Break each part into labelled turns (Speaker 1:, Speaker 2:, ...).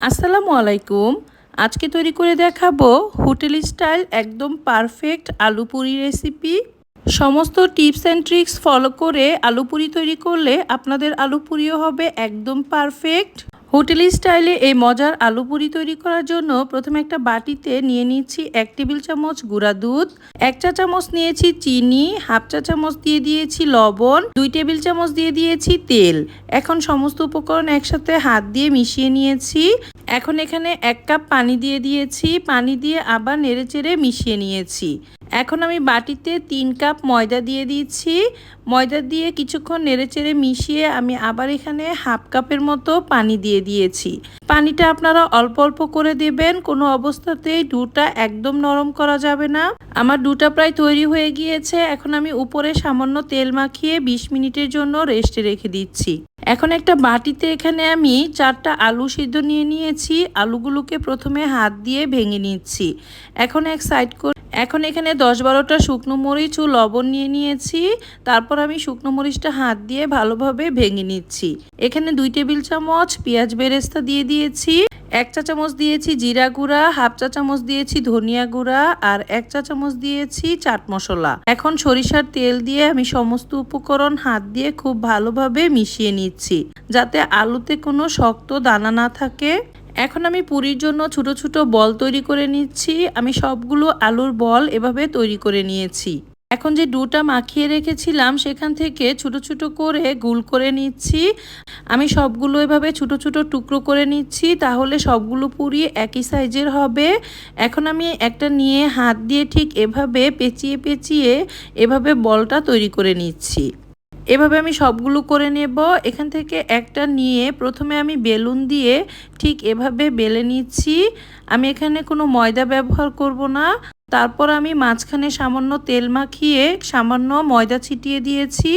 Speaker 1: আসসালামু আলাইকুম। আজকে তৈরি করে দেখাবো হোটেল স্টাইল একদম পারফেক্ট আলু পুরি রেসিপি। সমস্ত টিপস অ্যান্ড ট্রিক্স ফলো করে আলু পুরি তৈরি করলে আপনাদের আলু পুরিও হবে একদম পারফেক্ট। হোটেল স্টাইলে এই মজার আলু পুরি তৈরি করার জন্য প্রথমে একটা বাটিতে নিয়ে নিচ্ছি এক টেবিল চামচ গুঁড়া দুধ, এক চা চামচ নিয়েছি চিনি, হাফ চা চামচ দিয়ে দিয়েছি লবণ, দুই টেবিল চামচ দিয়ে দিয়েছি তেল। এখন সমস্ত উপকরণ একসাথে হাত দিয়ে মিশিয়ে নিয়েছি। এখন এখানে এক কাপ পানি দিয়ে দিয়েছি, পানি দিয়ে আবার নেড়েচেড়ে মিশিয়ে নিয়েছি। এখন আমি বাটিতে তিন কাপ ময়দা দিয়ে দিচ্ছি। ময়দা দিয়ে কিছুক্ষণ নেড়েচেড়ে মিশিয়ে আমি আবার এখানে হাফ কাপের মতো পানি দিয়ে দিয়েছি। পানিটা আপনারা অল্প অল্প করে দেবেন, কোনো অবস্থাতেই ডুটা একদম নরম করা যাবে না। আমার ডুটা প্রায় তৈরি হয়ে গিয়েছে, এখন আমি উপরে সামান্য তেল মাখিয়ে ২০ মিনিটের জন্য রেস্টে রেখে দিচ্ছি। এখন একটা বাটিতে এখানে আমি চারটা আলু সিদ্ধ নিয়ে নিয়েছি, আলুগুলোকে প্রথমে হাত দিয়ে ভেঙে নিচ্ছি। এখন এক সাইড করে এখন এখানে দশ বারোটা শুকনো মরিচ ও লবণ নিয়ে নিয়েছি। তারপর আমি শুকনো মরিচটা হাত দিয়ে ভালোভাবে ভেঙে নিচ্ছি। এখানে দুই টেবিল চামচ পেঁয়াজ বেরেস্তা দিয়ে দিয়েছি। এক চা চামচ দিয়েছি জিরা গুঁড়া, হাফ চা চামচ দিয়েছি ধনিয়া গুঁড়া আর এক চা চামচ দিয়েছি চাট মশলা। এখন সরিষার তেল দিয়ে আমি সমস্ত উপকরণ হাত দিয়ে খুব ভালোভাবে মিশিয়ে নিচ্ছি, যাতে আলুতে কোনো শক্ত দানা না থাকে। এখন আমি পুরীর জন্য ছোট ছোট বল তৈরি করে নিচ্ছি। আমি সবগুলো আলুর বল এভাবে তৈরি করে নিয়েছি। এখন যে ডুটা মাখিয়ে রেখেছিলাম, সেখান থেকে ছোট ছোট করে গুল করে নিচ্ছি। আমি সবগুলো এভাবে ছোট ছোট টুকরো করে নিচ্ছি, তাহলে সবগুলো পুরি একই সাইজের হবে। এখন আমি একটা নিয়ে হাত দিয়ে ঠিক এভাবে পেঁচিয়ে পেঁচিয়ে এভাবে বলটা তৈরি করে নিচ্ছি। এভাবে আমি সবগুলো করে নেব। এখান থেকে একটা নিয়ে প্রথমে আমি বেলুন দিয়ে ঠিক এভাবে বেলে নিচ্ছি। আমি এখানে কোনো ময়দা ব্যবহার করব না। তারপর আমি মাঝখানে সামান্য তেল মাখিয়ে সামান্য ময়দা ছিটিয়ে দিয়েছি।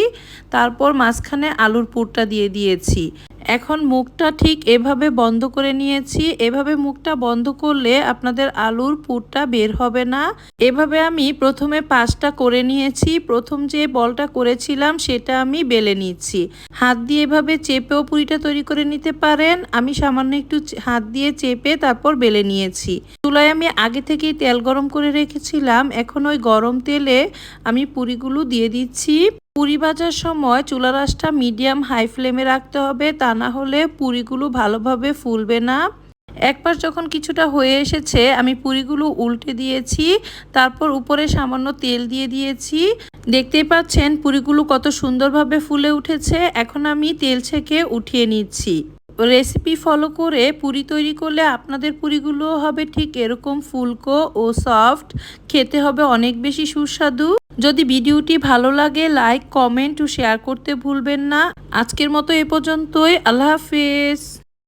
Speaker 1: তারপর মাঝখানে আলুর পুরটা দিয়ে দিয়েছি। এখন মুখটা ঠিক এভাবে বন্ধ করে নিয়েছি। এভাবে মুখটা বন্ধ করলে আপনাদের আলুর পুরটা বের হবে না। এভাবে আমি প্রথমে পাঁচটা করে নিয়েছি। প্রথম যে বলটা করেছিলাম সেটা আমি বেলে নিচ্ছি। হাত দিয়ে এভাবে চেপেও পুরিটা তৈরি করে নিতে পারেন। আমি সামান্য একটু হাত দিয়ে চেপে তারপর বেলে নিয়েছি। চুলায় আমি আগে থেকেই তেল গরম করে রেখেছিলাম। এখন ওই গরম তেলে আমি পুরিগুলো দিয়ে দিচ্ছি। পুরি ভাজার সময় চুলা রাসটা মিডিয়াম হাই ফ্লেমে রাখতে হবে, তা না হলে পুরিগুলো ভালোভাবে ফুলবে না। একবার যখন কিছুটা হয়ে এসেছে, আমি পুরিগুলো উল্টে দিয়েছি, তারপর উপরে সামান্য তেল দিয়ে দিয়েছি। দেখতেই পাচ্ছেন পুরিগুলো কত সুন্দরভাবে ফুলে উঠেছে, এখন আমি তেল ছেঁকে উঠিয়ে নিচ্ছি। রেসিপি ফলো করে পুরি তৈরি করলে আপনাদের পুরিগুলো হবে ঠিক এরকম ফুলকো ও সফট, খেতে হবে অনেক বেশি সুস্বাদু। যদি ভিডিওটি ভালো লাগে লাইক কমেন্ট ও শেয়ার করতে ভুলবেন না। আজকের মতো এ পর্যন্তই। আল্লাহ হাফেজ।